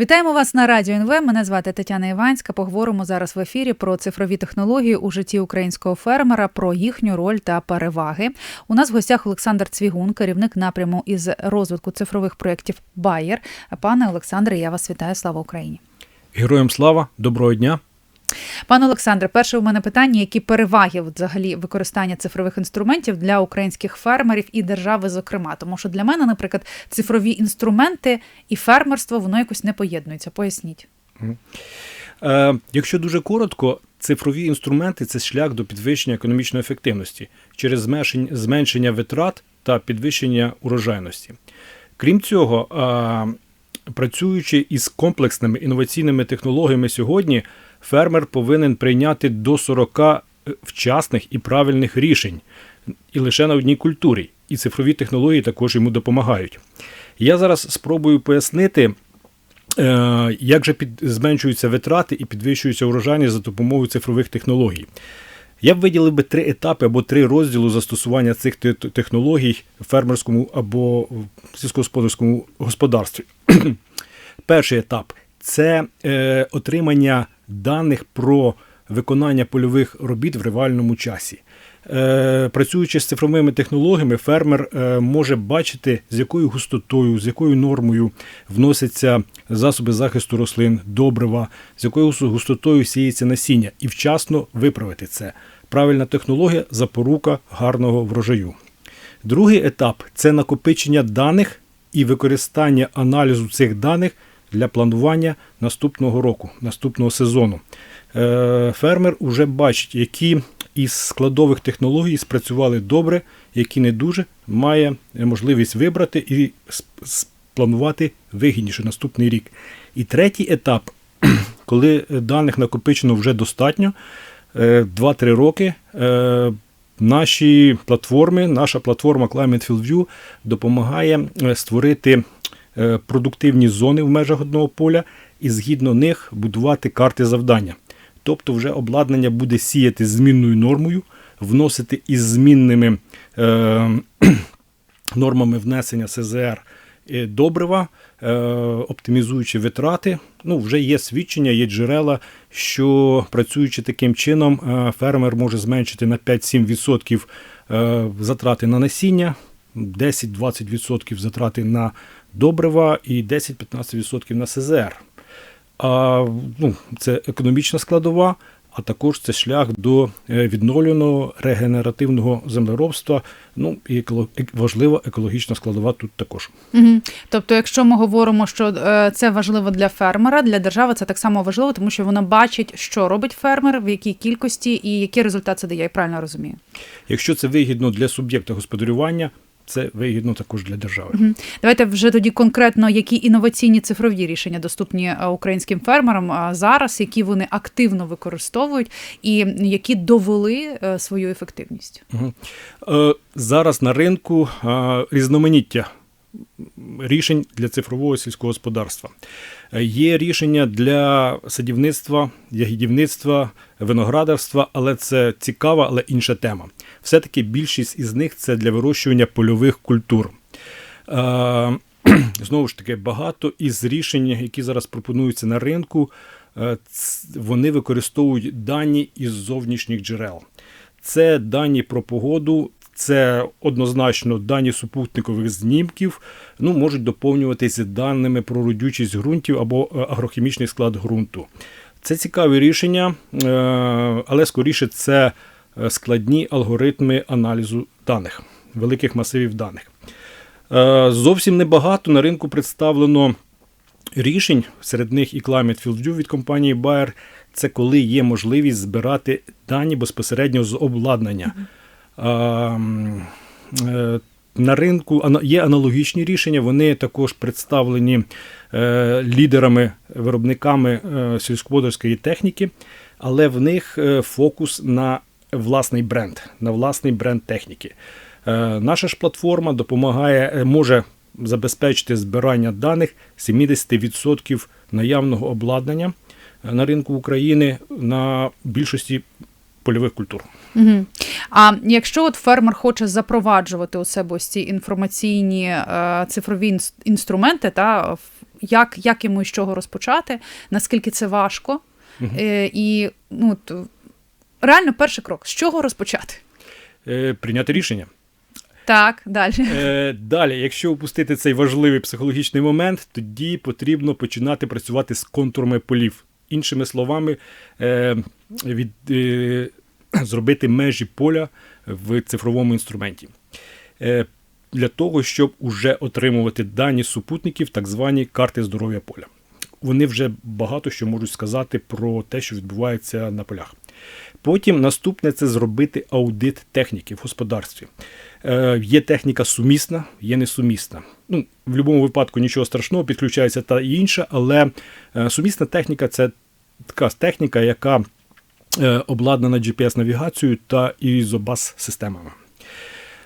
Вітаємо вас на радіо НВ. Мене звати Тетяна Іванська. Поговоримо зараз в ефірі про цифрові технології у житті українського фермера, про їхню роль та переваги. У нас в гостях Олександр Цвігун, керівник напряму із розвитку цифрових проєктів Байер. Пане Олександре, я вас вітаю. Слава Україні! Героям слава, доброго дня. Пане Олександре, перше у мене питання: які переваги взагалі використання цифрових інструментів для українських фермерів і держави, зокрема, тому що для мене, наприклад, цифрові інструменти і фермерство воно якось не поєднується. Поясніть. Е, якщо дуже коротко, цифрові інструменти це шлях до підвищення економічної ефективності через зменшення, витрат та підвищення урожайності. Крім цього, е, працюючи із комплексними інноваційними технологіями сьогодні, фермер повинен прийняти до 40 вчасних і правильних рішень і лише на одній культурі. І цифрові технології також йому допомагають. Я зараз спробую пояснити, е, як же під, зменшуються витрати і підвищується урожайність за допомогою цифрових технологій. Я б виділив би три етапи або три розділи застосування цих технологій в фермерському або в сільськогосподарському господарстві. Перший етап це е, отримання даних про виконання польових робіт в реальному часі. Е, працюючи з цифровими технологіями, фермер е, може бачити, з якою густотою, з якою нормою вносяться засоби захисту рослин, добрива, з якою густотою сіється насіння, і вчасно виправити це. Правильна технологія запорука гарного врожаю. Другий етап це накопичення даних і використання аналізу цих даних для планування наступного року, наступного сезону. Е, Фермер уже бачить, які із складових технологій спрацювали добре, які не дуже, має можливість вибрати і спланувати вигідніше наступний рік. І третій етап, коли даних накопичено вже достатньо, е, 2-3 роки. е, Наші платформи, наша платформа Climate Field View допомагає е, створити е, продуктивні зони в межах одного поля і згідно них будувати карти завдання. Тобто, вже обладнання буде сіяти змінною нормою, вносити із змінними е, нормами внесення СЗР е, добрива, е, оптимізуючи витрати. Ну, вже є свідчення, є джерела, що працюючи таким чином, е, фермер може зменшити на 5-7% е, затрати на насіння, 10-20% затрати на добрива і 10-15% на СЗР. А, ну, це економічна складова, а також це шлях до е, відновленого регенеративного землеробства. Ну і важлива екологічна складова тут також. Угу. Тобто, якщо ми говоримо, що е, це важливо для фермера, для держави це так само важливо, тому що вона бачить, що робить фермер, в якій кількості і який результат це дає. Я правильно розумію. Якщо це вигідно для суб'єкта господарювання, це вигідно також для держави. Давайте вже тоді конкретно, які інноваційні цифрові рішення доступні е, українським фермерам зараз, які вони активно використовують, і які довели е, свою ефективність. Е, Зараз на ринку різноманіття рішень для цифрового сільського господарства. Е, Є рішення для садівництва, ягідівництва, виноградарства, але це цікава, але інша тема. Все-таки більшість із них це для вирощування польових культур. Е, Знову ж таки, багато із рішень, які зараз пропонуються на ринку, е, вони використовують дані із зовнішніх джерел. Це дані про погоду, це однозначно дані супутникових знімків, ну, можуть доповнюватися даними про родючість ґрунтів або е, агрохімічний склад ґрунту. Це цікаві рішення, е, але скоріше це е, складні алгоритми аналізу даних, великих масивів даних. Зовсім небагато на ринку представлено рішень, серед них і Climate Field View від компанії Bayer. Це коли є можливість збирати дані безпосередньо з обладнання. Е, На ринку є аналогічні рішення, вони також представлені е, лідерами, виробниками е, сільськогосподарської техніки, але в них фокус на власний бренд, на власний бренд техніки. Наша ж платформа допомагає, може забезпечити збирання даних 70% наявного обладнання на ринку України на більшості польових культур. Угу. А якщо от фермер хоче запроваджувати у себе ось ці інформаційні е, цифрові інструменти та як, як йому з чого розпочати, наскільки це важко. Е, і ну, то, реально перший крок. З чого розпочати? Е, Прийняти рішення. Так, далі. Е, Далі, якщо опустити цей важливий психологічний момент, тоді потрібно починати працювати з контурами полів. Іншими словами, е, від, е, зробити межі поля в цифровому інструменті. Е, Для того, щоб уже отримувати дані супутників, так звані карти здоров'я поля. Вони вже багато що можуть сказати про те, що відбувається на полях. Потім наступне це зробити аудит техніки в господарстві. Е, є техніка сумісна, є несумісна. Ну, в будь-якому випадку нічого страшного, підключається та інша, але е, сумісна техніка це така техніка, яка обладнана GPS-навігацією та ізобас системами.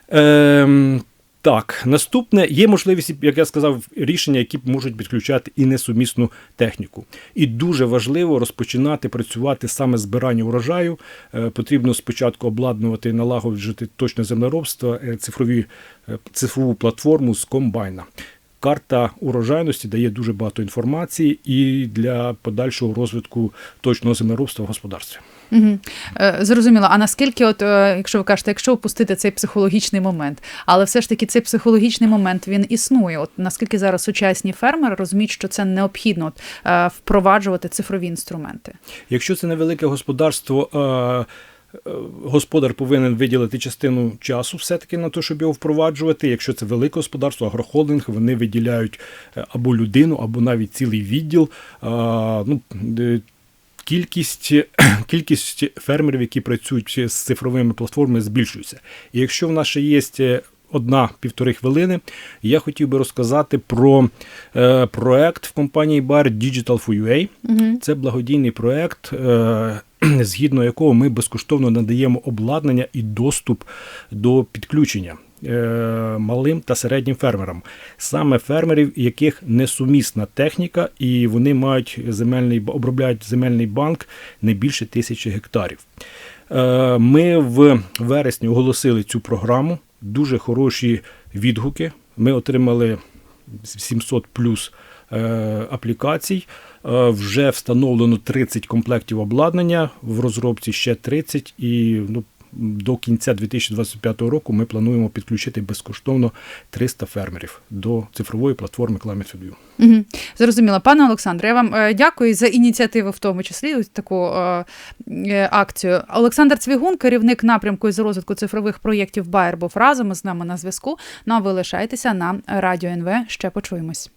Ем, так, наступне є можливість, як я сказав, рішення, які можуть підключати і несумісну техніку. І дуже важливо розпочинати працювати саме збирання урожаю. Е, Потрібно спочатку обладнувати і налагоджувати точне землеробство, е, цифрові, е, цифрову платформу з комбайна. Карта урожайності дає дуже багато інформації і для подальшого розвитку точного землеробства в господарстві. Угу. Зрозуміло. А наскільки, от, е, якщо ви кажете, якщо опустити цей психологічний момент, але все ж таки цей психологічний момент він існує. От наскільки зараз сучасні фермери розуміють, що це необхідно от, е, впроваджувати цифрові інструменти? Якщо це невелике господарство, господар повинен виділити частину часу все-таки на те, щоб його впроваджувати. Якщо це велике господарство, агрохолдинг, вони виділяють е, або людину, або навіть цілий відділ. Е, Ну, е, Кількість, кількість фермерів, які працюють з цифровими платформами, збільшується. І якщо в нас ще є е, одна-півтори хвилини, я хотів би розказати про е, проект в компанії BAR Digital for UA. Угу. Це благодійний проект, е, згідно якого ми безкоштовно надаємо обладнання і доступ до підключення е, малим та середнім фермерам, саме фермерів, яких несумісна техніка, і вони мають земельний обробляють земельний банк не більше тисячі гектарів. Е, Ми в вересні оголосили цю програму. Дуже хороші відгуки. Ми отримали 700 плюс аплікацій. Е, Вже встановлено 30 комплектів обладнання, в розробці ще 30, і ну, до кінця 2025 року ми плануємо підключити безкоштовно 300 фермерів до цифрової платформи Climate View. Угу. Зрозуміло. Пане Олександре, я вам е, дякую за ініціативу, в тому числі ось таку е, е, акцію. Олександр Цвігун, керівник напрямку із розвитку цифрових проєктів Bayer, був разом із нами на зв'язку. Ну а ви лишайтеся на радіо НВ. Ще почуємось.